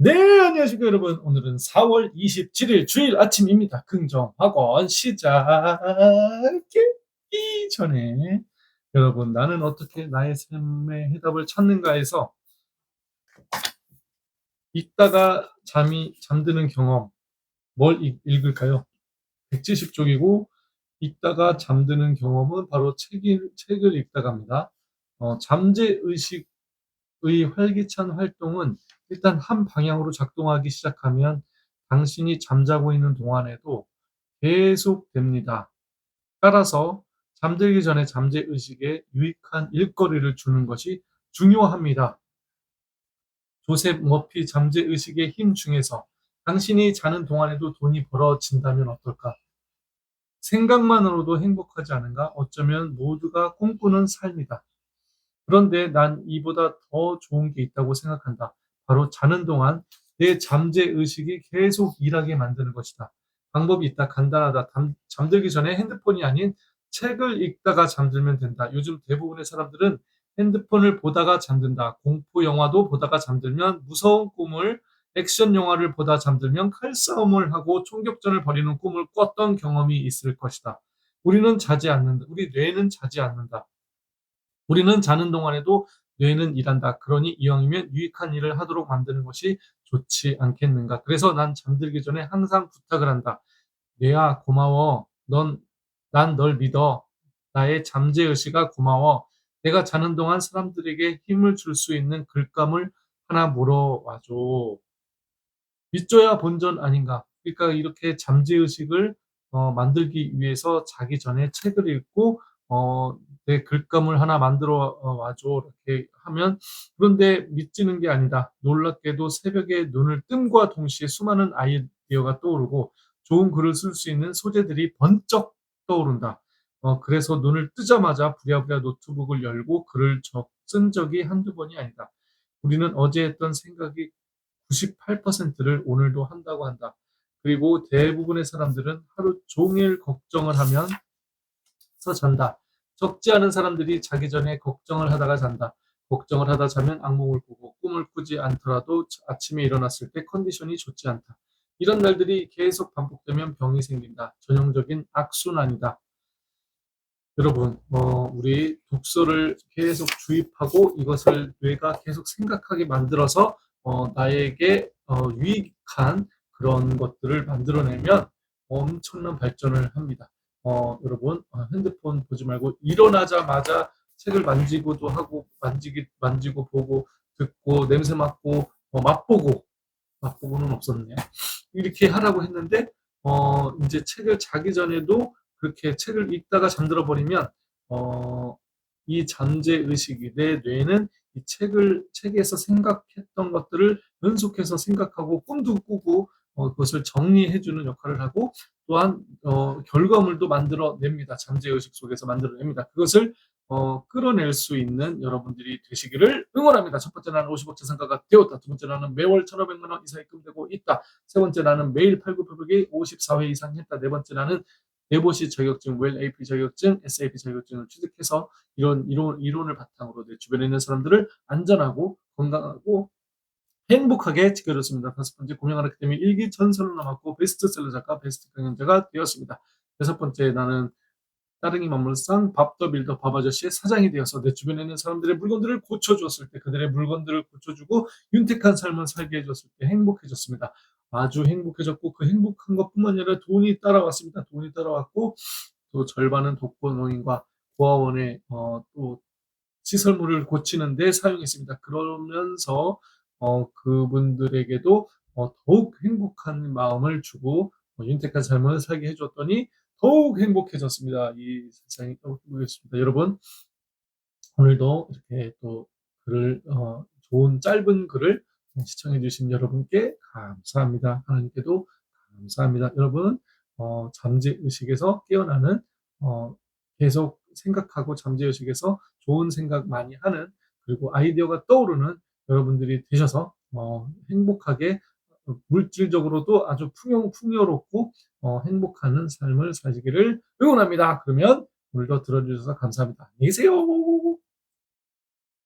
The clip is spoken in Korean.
네, 안녕하십니까, 여러분. 오늘은 4월 27일 주일 아침입니다. 긍정학원 시작하기 전에 여러분, 나는 어떻게 나의 삶의 해답을 찾는가에서 읽다가 잠이 잠드는 경험, 뭘 읽, 읽을까요? 170쪽이고 읽다가 잠드는 경험은 바로 책을, 책을 읽다가입니다. 어, 잠재 의식의 활기찬 활동은 일단 한 방향으로 작동하기 시작하면 당신이 잠자고 있는 동안에도 계속 됩니다. 따라서 잠들기 전에 잠재 의식에 유익한 일거리를 주는 것이 중요합니다. 조셉 머피 잠재 의식의 힘 중에서 당신이 자는 동안에도 돈이 벌어진다면 어떨까? 생각만으로도 행복하지 않은가? 어쩌면 모두가 꿈꾸는 삶이다. 그런데 난 이보다 더 좋은 게 있다고 생각한다. 바로 자는 동안 내 잠재 의식이 계속 일하게 만드는 것이다. 방법이 있다. 간단하다. 잠, 잠들기 전에 핸드폰이 아닌 책을 읽다가 잠들면 된다. 요즘 대부분의 사람들은 핸드폰을 보다가 잠든다. 공포 영화도 보다가 잠들면 무서운 꿈을 액션 영화를 보다 잠들면 칼싸움을 하고 총격전을 벌이는 꿈을 꿨던 경험이 있을 것이다. 우리는 자지 않는다. 우리 뇌는 자지 않는다. 우리는 자는 동안에도 뇌는 일한다. 그러니 이왕이면 유익한 일을 하도록 만드는 것이 좋지 않겠는가. 그래서 난 잠들기 전에 항상 부탁을 한다. 뇌야, 고마워. 넌, 난 널 믿어. 나의 잠재의식아 고마워. 내가 자는 동안 사람들에게 힘을 줄 수 있는 글감을 하나 물어와줘. 믿줘야 본전 아닌가. 그러니까 이렇게 잠재의식을 어, 만들기 위해서 자기 전에 책을 읽고 어, 내 글감을 하나 만들어 어, 와줘 이렇게 하면 그런데 믿지는 게 아니다. 놀랍게도 새벽에 눈을 뜸과 동시에 수많은 아이디어가 떠오르고 좋은 글을 쓸 수 있는 소재들이 번쩍 떠오른다. 어, 그래서 눈을 뜨자마자 부랴부랴 노트북을 열고 글을 적, 쓴 적이 한두 번이 아니다. 우리는 어제 했던 생각이 98%를 오늘도 한다고 한다. 그리고 대부분의 사람들은 하루 종일 걱정을 하면서 잔다. 적지 않은 사람들이 자기 전에 걱정을 하다가 잔다. 걱정을 하다 자면 악몽을 꾸고 꿈을 꾸지 않더라도 아침에 일어났을 때 컨디션이 좋지 않다. 이런 날들이 계속 반복되면 병이 생긴다. 전형적인 악순환이다. 여러분, 어, 우리 독서를 계속 주입하고 이것을 뇌가 계속 생각하게 만들어서 어, 나에게 어, 유익한 그런 것들을 만들어내면 엄청난 발전을 합니다. 어, 여러분 어, 핸드폰 보지 말고 일어나자마자 책을 만지고도 하고 만지기 만지고 보고 듣고 냄새 맡고 어, 맛보고 맛보고는 없었네. 이렇게 하라고 했는데 어, 이제 책을 자기 전에도 그렇게 책을 읽다가 잠들어 버리면 어, 이 잠재 의식이 내 뇌는 이 책을 책에서 생각했던 것들을 연속해서 생각하고 꿈도 꾸고 어, 그것을 정리해주는 역할을 하고 또한 어, 결과물도 만들어냅니다. 잠재의식 속에서 만들어냅니다. 그것을 어, 끌어낼 수 있는 여러분들이 되시기를 응원합니다. 첫 번째 나는 50억 자산가가 되었다. 두 번째 나는 매월 1,500만 원 이상 입금되고 있다. 세 번째 나는 매일 8,900이 54회 이상 했다. 네 번째 나는 네보시 자격증, 웰 AP 자격증, SAP 자격증을 취득해서 이런 이론, 이론을 바탕으로 내 주변에 있는 사람들을 안전하고 건강하고 행복하게 지켜줬습니다. 다섯 번째 고명한 아카데미 일기 전설을 남았고 베스트셀러 작가, 베스트 강연자가 되었습니다. 여섯 번째 나는 따릉이 만물상 밥더 빌더 밥 아저씨의 사장이 되어서 내 주변에 있는 사람들의 물건들을 고쳐주었을 때 그들의 물건들을 고쳐주고 윤택한 삶을 살게 해줬을 때 행복해졌습니다. 아주 행복해졌고 그 행복한 것뿐만 아니라 돈이 따라왔습니다. 돈이 따라왔고 또 절반은 독거노인과 고아원의 어, 또 시설물을 고치는데 사용했습니다. 그러면서 어, 그분들에게도 어, 더욱 행복한 마음을 주고 어, 윤택한 삶을 살게 해줬더니 더욱 행복해졌습니다. 이 세상이 떠오르겠습니다. 여러분 오늘도 이렇게 또 글을 어, 좋은 짧은 글을 시청해 주신 여러분께 감사합니다. 하나님께도 감사합니다. 여러분 어, 잠재 의식에서 깨어나는 어, 계속 생각하고 잠재 의식에서 좋은 생각 많이 하는 그리고 아이디어가 떠오르는 여러분들이 되셔서 어, 행복하게 물질적으로도 아주 풍요, 풍요롭고 어, 행복한 삶을 사시기를 응원합니다. 그러면 오늘도 들어주셔서 감사합니다. 안녕히 계세요.